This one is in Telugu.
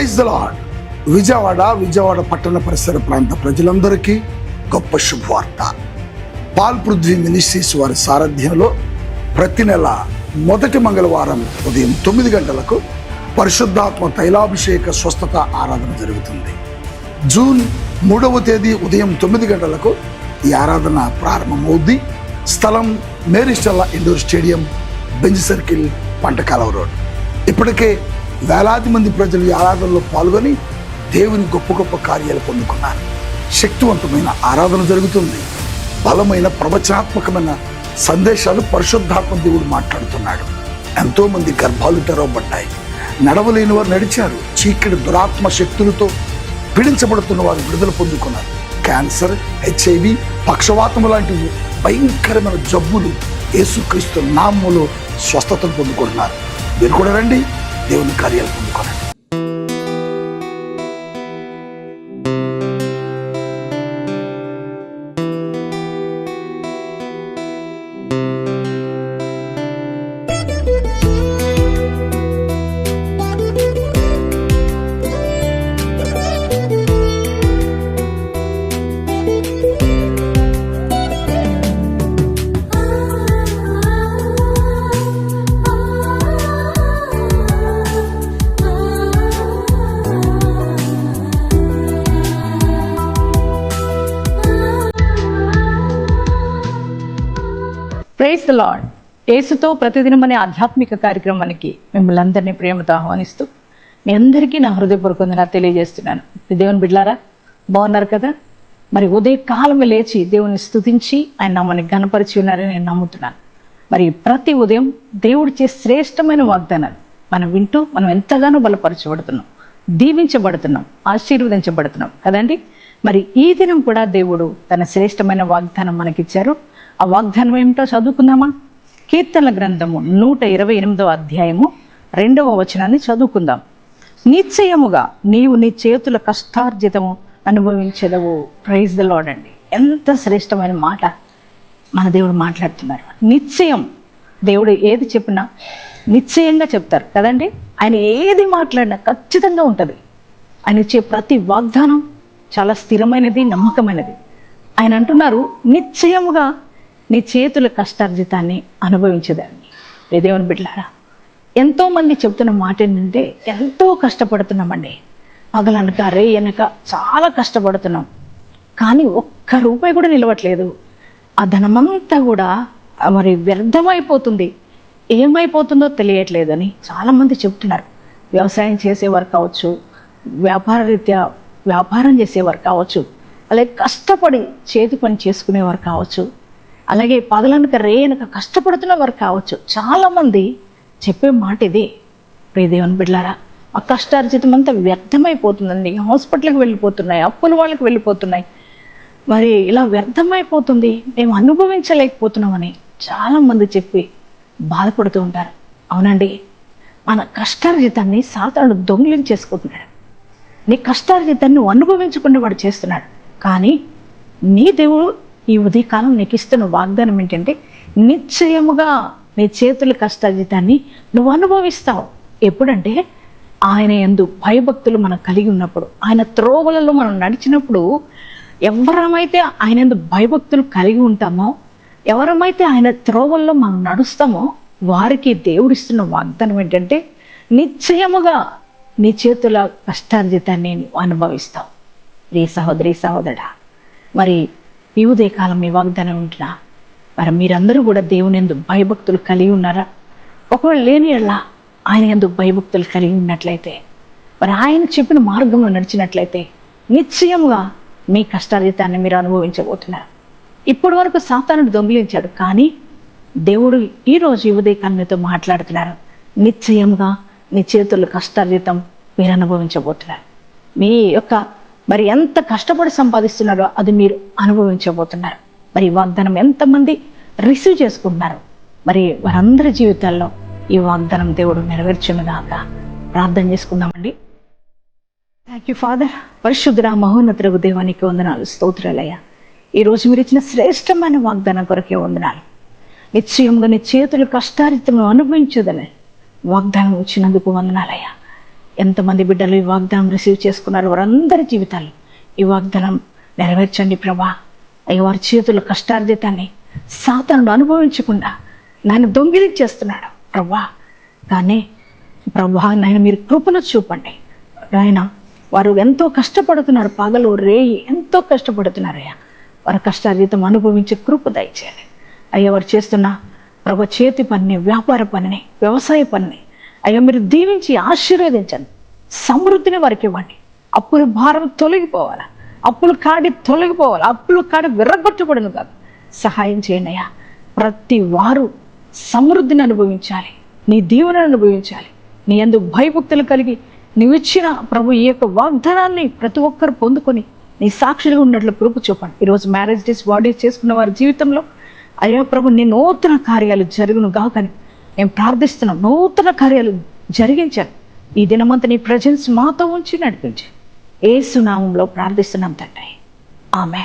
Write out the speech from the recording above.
Praise the lord Vijayawada Vijayawada పట్టణ పరిసర ప్రాంత ప్రజలందరికీ గొప్ప శుభవార్త. పాల్ పృథ్వీ మినిస్ట్రీస్ వారి సారథ్యంలో ప్రతి నెల మొదటి మంగళవారం ఉదయం తొమ్మిది గంటలకు పరిశుద్ధాత్మ తైలాభిషేక స్వస్థత ఆరాధన జరుగుతుంది. జూన్ మూడవ తేదీ ఉదయం తొమ్మిది గంటలకు ఈ ఆరాధన ప్రారంభమవుద్ది. స్థలం Mary Stella indoor stadium Benz circle Pantakalava road. ఇప్పటికే వేలాది మంది ప్రజలు ఈ ఆరాధనలో పాల్గొని దేవుని గొప్ప గొప్ప కార్యాలు పొందుకున్నారు. శక్తివంతమైన ఆరాధన జరుగుతుంది. బలమైన ప్రవచనాత్మకమైన సందేశాలు పరిశుద్ధాత్మ దేవుడు మాట్లాడుతున్నాడు. ఎంతోమంది గర్భాలు తెరవబడ్డాయి. నడవలేని వారు నడిచారు. చీకటి దురాత్మ శక్తులతో పీడించబడుతున్న వారు విడుదల పొందుకున్నారు. క్యాన్సర్ హెచ్ఐవి పక్షవాతం లాంటివి భయంకరమైన జబ్బులు యేసుక్రీస్తు నామములో స్వస్థతను పొందుకుంటున్నారు. మీరు కూడా రండి. దేవుని కార్యాలు పొందుకోనండి ప్రైజ్ ద లాడ్ యేసుతో ప్రతిదినం అనే ఆధ్యాత్మిక కార్యక్రమానికి మిమ్మల్ని అందరినీ ప్రేమతో ఆహ్వానిస్తూ మీ అందరికీ నా హృదయపూర్వక తెలియజేస్తున్నాను. దేవుని బిడ్లారా బాగున్నారు కదా? మరి ఉదయకాలమే లేచి దేవుని స్థుతించి ఆయన నమ్మని గణపరిచి ఉన్నారని నేను నమ్ముతున్నాను. మరి ప్రతి ఉదయం దేవుడు చే శ్రేష్టమైన వాగ్దానాలు మనం వింటూ మనం ఎంతగానో బలపరచబడుతున్నాం. దీవించబడుతున్నాం ఆశీర్వదించబడుతున్నాం. కదండి? మరి ఈ దినం కూడా దేవుడు తన శ్రేష్టమైన వాగ్దానం మనకిచ్చారు. ఆ వాగ్దానం ఏమిటో చదువుకుందామా? కీర్తనల గ్రంథము నూట ఇరవై ఎనిమిదవ అధ్యాయము రెండవ వచనాన్ని చదువుకుందాం. నిశ్చయముగా నీవు నీ చేతుల కష్టార్జితము అనుభవించదవు. ప్రైజ్ ద లాడ్ అండి. ఎంత శ్రేష్టమైన మాట మన దేవుడు మాట్లాడుతున్నారు. నిశ్చయం. దేవుడు ఏది చెప్పినా నిశ్చయంగా చెప్తారు. కదండి? ఆయన ఏది మాట్లాడినా ఖచ్చితంగా ఉంటుంది. ఆయన ఇచ్చే ప్రతి వాగ్దానం చాలా స్థిరమైనది నమ్మకమైనది. ఆయన అంటున్నారు నిశ్చయముగా నీ చేతుల కష్టార్జితాన్ని అనుభవించేదాన్ని. దేవుని బిడ్డలారా ఎంతోమంది చెప్తున్న మాట ఏంటంటే ఎంతో కష్టపడుతున్నామండి. పగలనక రే వెనక చాలా కష్టపడుతున్నాం. కానీ ఒక్క రూపాయి కూడా నిలవట్లేదు. ఆ ధనమంతా కూడా మరి వ్యర్థమైపోతుంది. ఏమైపోతుందో తెలియట్లేదని చాలామంది చెప్తున్నారు వ్యవసాయం చేసేవారు కావచ్చు వ్యాపార రీత్యా వ్యాపారం చేసేవారు కావచ్చు అలాగే కష్టపడి చేతి పని చేసుకునేవారు కావచ్చు అలాగే పగలనక రేయనక కష్టపడుతున్న వారు కావచ్చు. చాలామంది చెప్పే మాట ఇదే. ప్రియదేవన్ బిడ్లారా ఆ కష్టార్జితం అంతా వ్యర్థమైపోతుందండి. హాస్పిటల్కి వెళ్ళిపోతున్నాయి అప్పుల వాళ్ళకి వెళ్ళిపోతున్నాయి. మరి ఇలా వ్యర్థమైపోతుంది. మేము అనుభవించలేకపోతున్నామని చాలామంది చెప్పి బాధపడుతూ ఉంటారు. అవునండి మన కష్టార్జితాన్ని సాతాను దొంగిలించేసుకుంటున్నాడు నీ కష్టార్జితాన్ని నువ్వు అనుభవించకుండా వాడు చేస్తున్నాడు. కానీ నీ దేవుడు ఈ ఉదయకాలం నీకు ఇస్తున్న వాగ్దానం ఏంటంటే నిశ్చయముగా నీ చేతుల కష్టార్జితాన్ని నువ్వు అనుభవిస్తావు. ఎప్పుడంటే ఆయన ఎందు భయభక్తులు మనం కలిగి ఉన్నప్పుడు ఆయన త్రోవలలో మనం నడిచినప్పుడు ఎవరమైతే ఆయన ఎందు భయభక్తులు కలిగి ఉంటామో ఎవరమైతే ఆయన త్రోవల్లో మనం నడుస్తామో వారికి దేవుడిస్తున్న వాగ్దానం ఏంటంటే నిశ్చయముగా నీ చేతుల కష్టార్జితాన్ని అనుభవిస్తావు. రే సహోదరి సహోదరా మరి ఈ ఉదయకాలం మీ వాగ్దానం ఉంటున్నా. మరి మీరందరూ కూడా దేవుని ఎందు భయభక్తులు కలిగి ఉన్నారా? ఒకవేళ లేని ఎలా ఆయన ఎందు భయభక్తులు కలిగి ఉన్నట్లయితే మరి ఆయన చెప్పిన మార్గంలో నడిచినట్లయితే నిశ్చయంగా మీ కష్టార్జితాన్ని మీరు అనుభవించబోతున్నారు. ఇప్పటి వరకు సాతానుడు దొంగిలించాడు కానీ దేవుడు ఈరోజు ఈ ఉదయకాలం మీతో మాట్లాడుతున్నారు. నిశ్చయంగా నీ చేతుల్లో కష్టార్జితం మీరు అనుభవించబోతున్నారు. మీ యొక్క మరి ఎంత కష్టపడి సంపాదిస్తున్నారో అది మీరు అనుభవించబోతున్నారు. మరి వాగ్దానం ఎంతమంది రిసీవ్ చేసుకుంటున్నారు? మరి వారందరి జీవితాల్లో ఈ వాగ్దానం దేవుడు నెరవేర్చునుగాక. ప్రార్థన చేసుకుందామండి. థ్యాంక్ యూ ఫాదర్ పరిశుద్ధ మహోన్నతులకు దేవానికి వందనాలు స్తోత్రాలయ్య. ఈరోజు మీరు ఇచ్చిన శ్రేష్టమైన వాగ్దానం కొరకే వందనాలు. నిశ్చయంగా నీ చేతులు కష్టారితం అనుభవించదని వాగ్దానం ఇచ్చినందుకు వందనాలయ్యా. ఎంతమంది బిడ్డలు ఈ వాగ్దానం రిసీవ్ చేసుకున్నారు వారందరి జీవితాలు ఈ వాగ్దానం నెరవేర్చండి ప్రభా. అయ్యి వారి చేతుల కష్టార్జితాన్ని సాతనుడు అనుభవించకుండా నన్ను దొంగిలించేస్తున్నాడు ప్రభా. కానీ ప్రభా నాయన మీరు కృపను చూపండి. నాయన వారు ఎంతో కష్టపడుతున్నారు పగలు రేయి ఎంతో కష్టపడుతున్నారయ్యా. వారి కష్టార్జితం అనుభవించే కృప దయచేయాలి అయ్యా వారు చేస్తున్న ప్రభు చేతి పనిని వ్యాపార పనిని వ్యవసాయ పనిని అయ్యా మీరు దీవించి ఆశీర్వదించండి. సమృద్ధిని వారికి ఇవ్వండి. అప్పుల భారం తొలగిపోవాలి? అప్పుల కాడి తొలగిపోవాలి? అప్పుల కాడి విర్రగొట్టబడును కాదు. సహాయం చేయండి అయ్యా. ప్రతి వారు సమృద్ధిని అనుభవించాలి. నీ దీవెనను అనుభవించాలి. నీ అందు భయభక్తులు కలిగి నీవు ఇచ్చిన ప్రభు ఈ యొక్క వాగ్దానాన్ని ప్రతి ఒక్కరు పొందుకొని నీ సాక్షులుగా ఉన్నట్లు పిలుపు చూపండి. ఈరోజు మ్యారేజ్ డేస్ బాడీస్ చేసుకున్న వారి జీవితంలో అయ్యా ప్రభు నీ నూతన కార్యాలు జరుగును కాకని మేము ప్రార్థిస్తున్నాం నూతన కార్యాలు జరిగించాను ఈ దినమంతా నీ ప్రజెన్స్ మాతో ఉంచి నడిపించి. ఏ సునామంలో ప్రార్థిస్తున్నాం తండ్రి. ఆమె